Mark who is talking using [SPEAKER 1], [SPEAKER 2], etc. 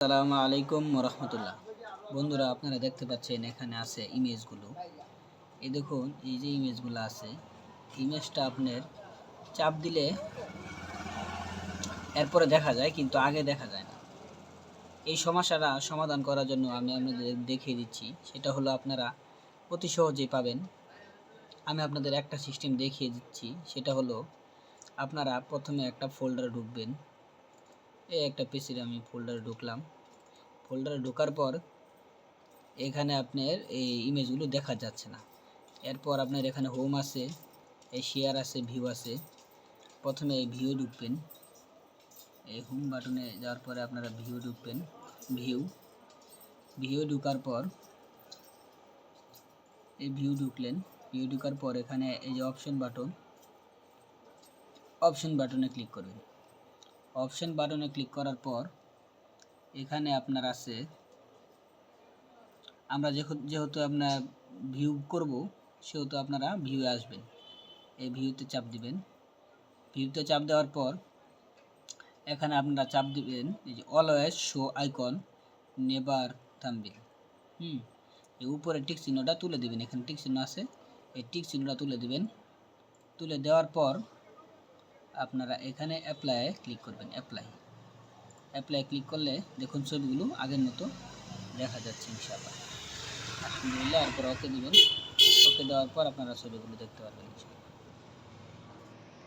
[SPEAKER 1] আসসালামু আলাইকুম রহমতুল্লাহ বন্ধুরা, আপনারা দেখতে পাচ্ছেন এখানে আছে ইমেজগুলো। এই দেখুন, এই যে ইমেজগুলো আছে, ইমেজটা আপনার চাপ দিলে এরপরে দেখা যায়, কিন্তু আগে দেখা যায় না। এই সমস্যাটা সমাধান করার জন্য আমি আপনাদের দেখিয়ে দিচ্ছি। সেটা হলো আপনারা অতি সহজেই পাবেন। আমি আপনাদের একটা সিস্টেম দেখিয়ে দিচ্ছি। সেটা হলো আপনারা প্রথমে একটা ফোল্ডারে ঢুকবেন। এই একটা পেসির আমি ফোল্ডারে ঢুকলাম। ফোল্ডারে ঢোকার পর এখানে আপনার এই ইমেজগুলো দেখা যাচ্ছে না। এরপর আপনার এখানে হোম আছে, এই শেয়ার আছে ভিউ আছে। প্রথমে এই ভিউ ঢুকবেন। এই হোম বাটনে যাওয়ার পরে আপনারা ভিউ ঢুকবেন। ভিউ ভিউ ঢুকার পর এই ভিউ ঢুকলেন। ভিউ ঢুকার পর এখানে এই যে অপশন বাটন অপশন বাটনে ক্লিক করবেন। অপশন বাটনে ক্লিক করার পর এখানে আপনার আছে, আমরা যেহেতু আপনার ভিউ করব, সেহেতু আপনারা ভিউ আসবেন। এই ভিউতে চাপ দিবেন। ভিউতে চাপ দেওয়ার পর এখানে আপনারা চাপ দিবেন, এই যে অলওয়েজ শো আইকন নেবার থামবেন হুম, এই উপরে টিক চিহ্নটা তুলে দিবেন। এখানে টিক চিহ্ন আছে, এই টিক চিহ্নটা তুলে দিবেন। তুলে দেওয়ার পর আপনারা এখানে অ্যাপ্লাইয়ে ক্লিক করবেন অ্যাপ্লাই অ্যাপ্লাই ক্লিক করলে দেখুন ছবিগুলো আগের মতো দেখা যাচ্ছে ইনশাআল্লাহ। আলহামদুলিল্লাহ, এরপর ওকে দেবেন। ওকে দেওয়ার পর আপনারা ছবিগুলো দেখতে পারবেন ইনশাআল্লাহ।